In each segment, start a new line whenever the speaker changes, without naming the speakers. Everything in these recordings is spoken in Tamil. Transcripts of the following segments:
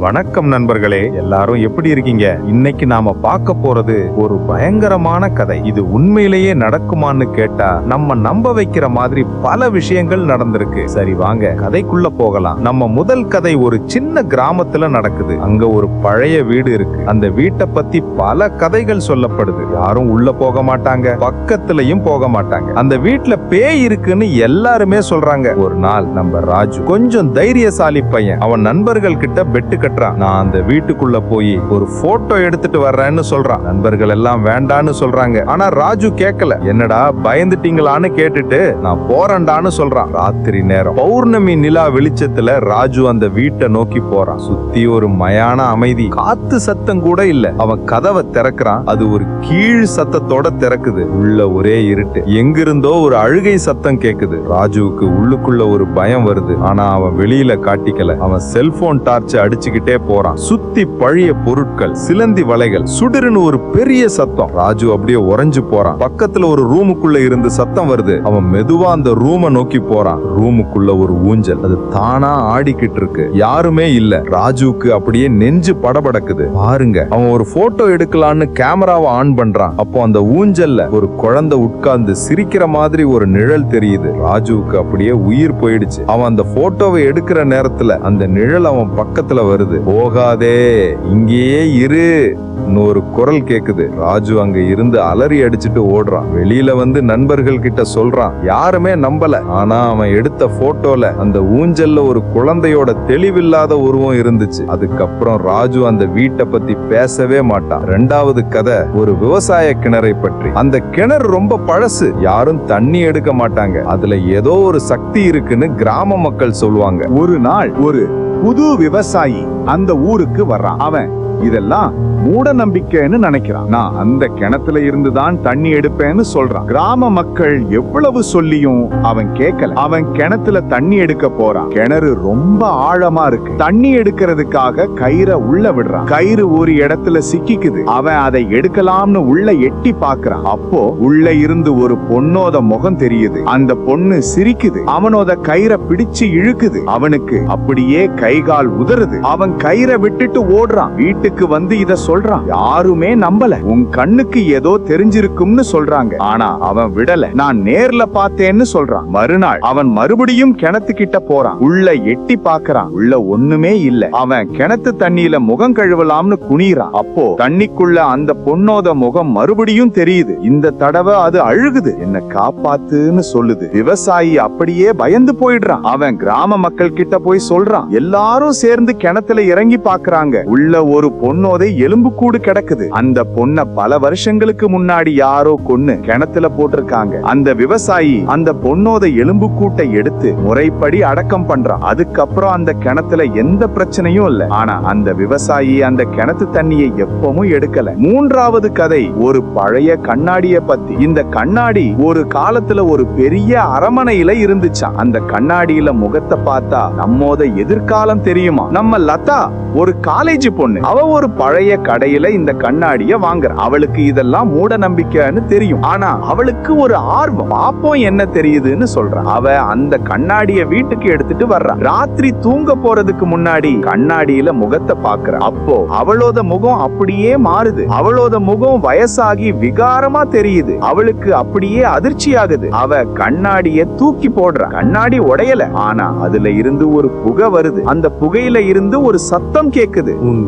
வணக்கம் நண்பர்களே எல்லாரும் எப்படி இருக்கீங்க? இன்னைக்கு நாம பார்க்க போறது ஒரு பயங்கரமான கதை. இது உண்மையிலேயே நடக்குமான்னு கேட்டா நம்ம நம்ப வைக்கிற மாதிரி பல விஷயங்கள் நடந்திருக்கு. சரி வாங்க கதைக்குள்ள போகலாம். நம்ம முதல் கதை ஒரு சின்ன கிராமத்துல நடக்குது. அங்க ஒரு பழைய வீடு இருக்கு. அந்த வீட்டை பத்தி பல கதைகள் சொல்லப்படுது. யாரும் உள்ள போக மாட்டாங்க பக்கத்துலயும் போக மாட்டாங்க. அந்த வீட்டுல பேய் இருக்குன்னு எல்லாருமே சொல்றாங்க. ஒரு நாள் நம்ம ராஜு கொஞ்சம் தைரியசாலி பையன் அவன் நண்பர்கள் கிட்ட பெட்டு கட்டுறான். நான் அந்த வீட்டுக்குள்ள போய் ஒரு போட்டோ எடுத்துட்டு வர்றேன்னு சொல்றான். நண்பர்கள் எல்லாம் வேண்டான்னு சொல்றாங்க. ஆனா ராஜு கேட்கல என்னடா பயந்துட்டீங்களான்னு கேட்டுட்டு நான் போறேன்டான்னு சொல்றான். ராத்திரி நேரம். பௌர்ணமி நிலா வெளிச்சத்துல ராஜு அந்த வீட்டை நோக்கி போறான். சுத்தி ஒரு மயான அமைதி. காத்து சத்தம் கூட இல்ல. அவன் கதவை திறக்கிறான். அது ஒரு கீழ் சத்தத்தோட திறக்குது. உள்ள ஒரே இருட்டு. எங்கிருந்தோ ஒரு அழுகை சத்தம் கேக்குது. ராஜுவுக்கு உள்ளுக்குள்ள ஒரு பயம் வருது. ஆனா அவன் வெளியில காட்டிக்கல. அவன் செல்போன் டார்ச் அடிச்சுக்கிட்டு போறான். சுத்தி பழைய பொருட்கள் சிலந்தி வலைகள் சுடுருன்னு ஒரு பெரிய சத்தம். ராஜு அப்படியே உறைஞ்சு போறான். பக்கத்துல ஒரு ரூமுக்குள்ள இருந்து சத்தம் வருது. அவன் மெதுவா அந்த ரூமை நோக்கி போறான். ரூமுக்குள்ள ஒரு ஊஞ்சல். அது தானா ஆடிக்கிட்டு இருக்கு. யாருமே இல்ல. ராஜுவுக்கு அப்படியே நெஞ்சு படபடக்குது. பாருங்க அவன் ஒரு போட்டோ எடுக்கலான்னு கேமராவை ஆன் பண்றான். அப்போ அந்த ஊஞ்சல்ல ஒரு குழந்தை உட்கார்ந்து சிரிக்கிற மாதிரி ஒரு நிழல் தெரியுது. ராஜுவுக்கு அப்படியே உயிர் போயிடுச்சு. அவன் அந்த போட்டோவை எடுக்கிற நேரத்துல அந்த நிழல் அவன் பக்கத்துல வருது. போகாதே. இங்கேயே இரு. ஒரு குரல் கேக்குது. ராஜு அங்க இருந்து அலறி அடிச்சுட்டு ஓடுறான். வெளியில வந்து நண்பர்கள் கிட்ட சொல்றான். யாருமே நம்பல. ஆனா அவன் எடுத்த போட்டோல அந்த ஊஞ்சல்ல ஒரு குழந்தையோட தெளிவில்லாத உருவம் இருந்துச்சு. அதுக்கப்புறம் ராஜு அந்த வீட்டை பத்தி பேசவே மாட்டான். ரெண்டாவது கதை ஒரு விவசாய கிணறை பற்றி. அந்த கிணறு ரொம்ப பழசு. யாரும் தண்ணி எடுக்க மாட்டாங்க. அதுல ஏதோ ஒரு சக்தி இருக்குன்னு கிராம மக்கள் சொல்லுவாங்க.
ஒரு நாள் ஒரு புது விவசாயி அந்த ஊருக்கு வர்றான். அவன் இதெல்லாம் மூட நம்பிக்கைன்னு நினைக்கிறான். நான் அந்த கிணத்துல இருந்து தான் தண்ணி எடுப்பேன்னு சொல்றான். கிராம மக்கள் எவ்வளவு சொல்லியும் அவன் கேட்கல. அவன் கிணத்துல தண்ணி எடுக்க போறான். கிணறு ரொம்ப ஆழமா இருக்கு. தண்ணி எடுக்கிறதுக்காக கயிறை உள்ள விடுறான். கயிறு ஒரு இடத்துல சிக்கிக்குது. அவன் அதை எடுக்கலாம்னு உள்ள எட்டி பாக்குறான் அப்போ உள்ள இருந்து ஒரு பொண்ணோத முகம் தெரியுது. அந்த பொண்ணு சிரிக்குது. அவனோத கயிறை பிடிச்சு இழுக்குது. அவனுக்கு அப்படியே கை கால் உதறுது. அவன் கயிறை விட்டுட்டு ஓடுறான். வீட்டுக்கு வந்து இத சொல்றான். யாருமே நம்பல. உன் கண்ணுக்கு ஏதோ தெரிஞ்சிருக்கும்னு சொல்றாங்க. ஆனா அவன் விடல. நான் நேர்ல பார்த்தேன்னு சொல்றான். மறுநாள் அவன் மறுபடியும் கிணத்துக்கிட்ட போறான். உள்ள எட்டி பாக்குறான் உள்ள ஒண்ணுமே இல்ல. அவன் கிணத்து தண்ணியில முகம் கழுவலாம்னு குனிறான் அப்போ தண்ணிக்குள்ள அந்த பொண்ணோத முகம் மறுபடியும் தெரியுது. இந்த தடவை அது அழுகுது. என்ன காப்பாத்துன்னு சொல்லுது. விவசாயி அப்படியே பயந்து போயிடுறான். அவன் கிராம மக்கள் கிட்ட போய் சொல்றான். எல்லாரும் சேர்ந்து கிணத்துல இறங்கி பாக்குறாங்க உள்ள ஒரு பொண்ணோதை எலும்புக்கூடு கிடக்குது. அந்த பொண்ண பல வருஷங்களுக்கு முன்னாடி யாரோ கொன்னு கிணத்துல போட்டிருக்காங்க. அந்த விவசாயி அந்த பொண்ணோத எலும்புக்கூட்டை எடுத்து முறைப்படி அடக்கம் பண்றான். அதுக்கப்புறம் அந்த கிணத்துல எந்த பிரச்சனையும் இல்ல. ஆனா அந்த விவசாயி அந்த கிணத்து தண்ணியை எப்பவும் எடுக்கல. மூன்றாவது கதை ஒரு பழைய கண்ணாடிய பத்தி. இந்த கண்ணாடி ஒரு காலத்துல ஒரு பெரிய அரமனையில இருந்துச்சாம். அந்த கண்ணாடியில முகத்தை பார்த்தா நம்மோத எதிர்காலம் தெரியுமா? நம்ம லதா ஒரு காலேஜ் பொண்ணு. அவ ஒரு பழைய கடையில இந்த கண்ணாடிய வாங்குற. அவளுக்கு இதெல்லாம் மூட நம்பிக்கைன்னு தெரியும். ஆனா அவளுக்கு ஒரு ஆர்வம். பாப்போம் என்ன தெரியுதுன்னு சொல்ற. அவ அந்த கண்ணாடிய வீட்டுக்கு எடுத்துட்டு வர்றா. ராத்திரி தூங்க போறதுக்கு முன்னாடி கண்ணாடியில முகத்தை பாக்குற. அப்போ அவளோட முகம் அப்படியே மாறுது. அவளோட முகம் வயசாகி விகாரமா தெரியுது. அவளுக்கு அப்படியே அதிர்ச்சி ஆகுது அவ கண்ணாடிய தூக்கி போடுறா. கண்ணாடி உடையல. ஆனா அதுல இருந்து ஒரு புகை வருது. அந்த புகையில இருந்து ஒரு சத்தம் கேக்குது.
உன்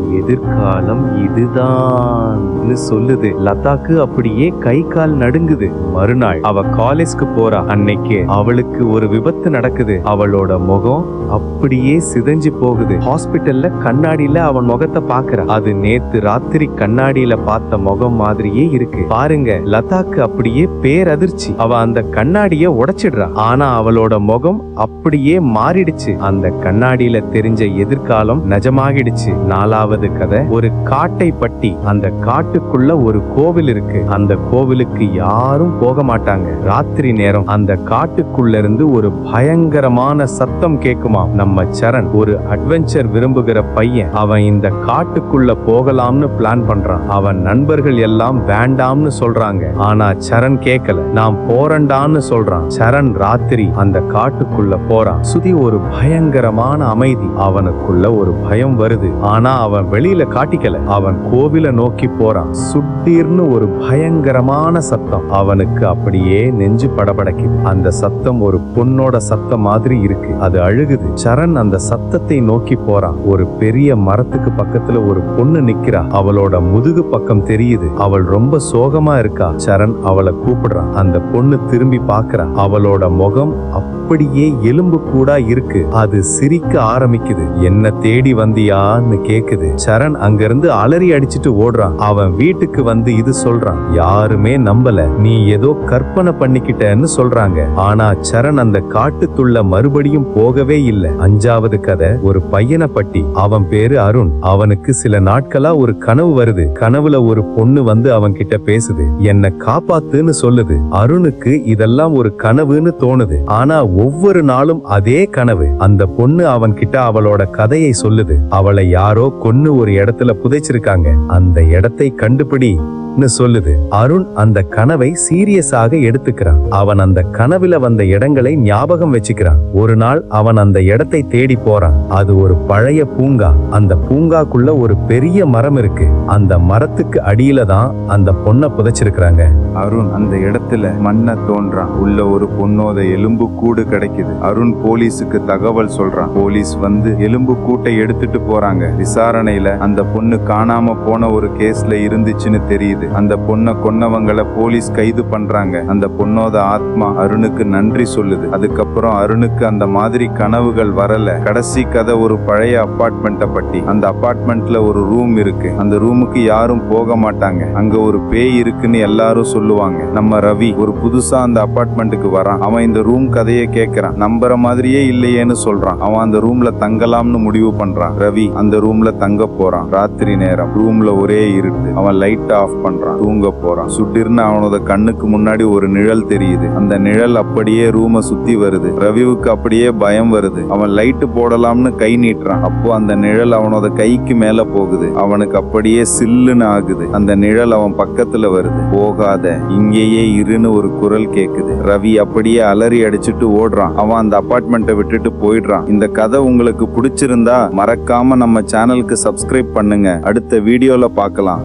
காலம் இதுதான் சொல்லுது. லதாக்கு அப்படியே கை கால் நடுங்குது. மறுநாள் அவ காலேஜ்க்கு போறா. அன்னைக்கு அவளுக்கு ஒரு விபத்து நடக்குது. அவளோட முகம் அப்படியே சிதைஞ்சு போகுது. ஹாஸ்பிட்டல்ல கண்ணாடியில அவன் முகத்தை பாக்குறா அது நேத்து ராத்திரி கண்ணாடியில பார்த்த முகம் மாதிரியே இருக்கு. பாருங்க லதாக்கு அப்படியே பேரதிர்ச்சி. அவ அந்த கண்ணாடிய உடைச்சிடுறா. ஆனா அவளோட முகம் அப்படியே மாறிடுச்சு. அந்த கண்ணாடியில தெரிஞ்ச எதிர்காலம் நிஜமாகிடுச்சு. நாலாவது கதை. ஒரு காட்டை பட்டி. அந்த காட்டுக்குள்ள ஒரு கோவில் இருக்கு. அந்த கோவிலுக்கு யாரும் போக மாட்டாங்க. ராத்திரி நேரம் அந்த காட்டுக்குள்ள இருந்து ஒரு பயங்கரமான சத்தம் கேக்குமா நம்ம சரண் ஒரு அட்வென்ச்சர் விரும்புகிற பையன். அவன் இந்த காட்டுக்குள்ள போகலாம்னு பிளான் பண்றான். அவன் நண்பர்கள் எல்லாம் வேண்டாம்னு சொல்றாங்க. ஆனா சரண் கேட்கல. நான் போறேன்டான்னு சொல்றான். சரண் ராத்திரி அந்த காட்டுக்குள்ள போறான். சுதி ஒரு பயங்கரமான அமைதி. அவனுக்குள்ள ஒரு பயம் வருது. ஆனா அவன் வெளியில காட்டிக்கல. அவன் கோவில நோக்கி போறான். சுட்டீர்னு ஒரு பயங்கரமான சத்தம் அவனுக்கு அப்படியே நெஞ்சு படபடக்குது. அந்த சத்தம் ஒரு பொண்ணோட சத்தம் மாதிரி இருக்கு. அது அழுகுது. சரண் அந்த சத்தத்தை நோக்கி போறான். ஒரு பெரிய மரத்துக்கு பக்கத்துல ஒரு பொண்ணு நிக்கிறா. அவளோட முதுகு பக்கம் தெரியுது. அவள் ரொம்ப சோகமா இருக்கா. சரண் அவளை கூப்பிடுறான். அந்த பொண்ணு திரும்பி பாக்குறா. அவளோட முகம் அப்படியே எலும்பு கூட இருக்கு. அது சிரிக்க ஆரம்பிக்குது. என்ன தேடி வந்தியான்னு கேக்குது. சரண் அங்கிருந்து அலறி அடிச்சிட்டு ஓடுறான். அவன் வீட்டுக்கு வந்து இது சொல்றான். யாருமே நம்பல. நீ ஏதோ கற்பனை பண்ணிக்கிட்டன்னு சொல்றாங்க. ஆனா சரண் அந்த காட்டுக்குள்ள மறுபடியும் போகவே இல்லை. அஞ்சாவது கதை ஒரு பையனை பட்டி. அவன் பேரு அருண். அவனுக்கு சில நாட்களா ஒரு கனவு வருது. கனவுல ஒரு பொண்ணு வந்து அவன் கிட்ட பேசுது. என்ன காப்பாத்துன்னு சொல்லுது. அருணுக்கு இதெல்லாம் ஒரு கனவுன்னு தோணுது. ஆனா ஒவ்வொரு நாளும் அதே கனவு. அந்த பொண்ணு அவன் கிட்ட அவளோட கதையை சொல்லுது. அவளை யாரோ கொன்னு ஒரு இடத்துல புதைச்சிருக்காங்க. அந்த இடத்தை கண்டுபிடி சொல்லுது. அருண் அந்த கனவை சீரியஸாக எடுத்துக்கிறான். அவன் அந்த கனவுல வந்த இடங்களை ஞாபகம் வச்சுக்கிறான். ஒரு நாள் அவன் அந்த இடத்தை தேடி போறான். அது ஒரு பழைய பூங்கா. அந்த பூங்காக்குள்ள ஒரு பெரிய மரம் இருக்கு. அந்த மரத்துக்கு அடியில தான் அந்த பொண்ணை புதைச்சிருக்கிறாங்க.
அருண் அந்த இடத்துல மண்ண தோன்றான். உள்ள ஒரு பொண்ணோத எலும்பு கூடு கிடைக்குது. அருண் போலீஸுக்கு தகவல் சொல்றான். போலீஸ் வந்து எலும்பு கூட்டை எடுத்துட்டு போறாங்க. விசாரணையில அந்த அந்த பொண்ணு காணாம போன ஒரு கேஸ்ல இருந்துச்சுன்னு தெரியுது. அந்த பொண்ணை கொன்னவங்களை போலீஸ் கைது பண்றாங்க. அந்த பொண்ணோட ஆத்மா அருணுக்கு நன்றி சொல்லுது. அதுக்கப்புறம் அருணுக்கு அந்த மாதிரி கனவுகள் வரல. கடைசி கதை ஒரு பழைய அபார்ட்மெண்ட்டை பட்டி அந்த அப்பார்ட்மெண்ட்ல ஒரு ரூம் இருக்கு. அந்த ரூமுக்கு யாரும் போக மாட்டாங்க. அங்க ஒரு பேய் இருக்குன்னு எல்லாரும் சொல்லுவாங்க. நம்ம ரவி ஒரு புதுசா அந்த அப்பார்ட்மெண்ட்டுக்கு வரான். அவன் இந்த ரூம் கதையை கேட்கறான் நம்புற மாதிரியே இல்லையேன்னு சொல்றான். அவன் அந்த ரூம்ல தங்கலாம்னு முடிவு பண்றான். ரவி அந்த ரூம்ல தங்க போறான். ராத்திரி நேரம். ரூம்ல ஒரே இருட்டு. அவன் லைட் ஆஃப் பண்றான். தூங்க போறான். சுட்டிர்னு அவனோட கண்ணுக்கு முன்னாடி ஒரு நிழல் தெரியுது. அந்த நிழல் அப்படியே ரூமை சுத்தி வருது. ரவிவுக்கு அப்படியே பயம் வருது. அவன் லைட் போடலாம்னு கை நீட்டுறான். அப்போ அந்த நிழல் அவனோட கைக்கு மேல போகுது. அவனுக்கு அப்படியே சில்லுன்னு ஆகுது. அந்த நிழல் அவன் பக்கத்துல வருது. போகாத இங்கேயே இருன்னு ஒரு குரல் கேக்குது. ரவி அப்படியே அலறி அடிச்சிட்டு ஓடுறான். அவன் அந்த அபார்ட்மெண்ட்டை விட்டுட்டு போயிடுறான். இந்த கதை உங்களுக்கு பிடிச்சிருந்தா மறக்காம நம்ம சேனலுக்கு சப்ஸ்கிரைப் பண்ணுங்க. அடுத்த வீடியோல பார்க்கலாம்.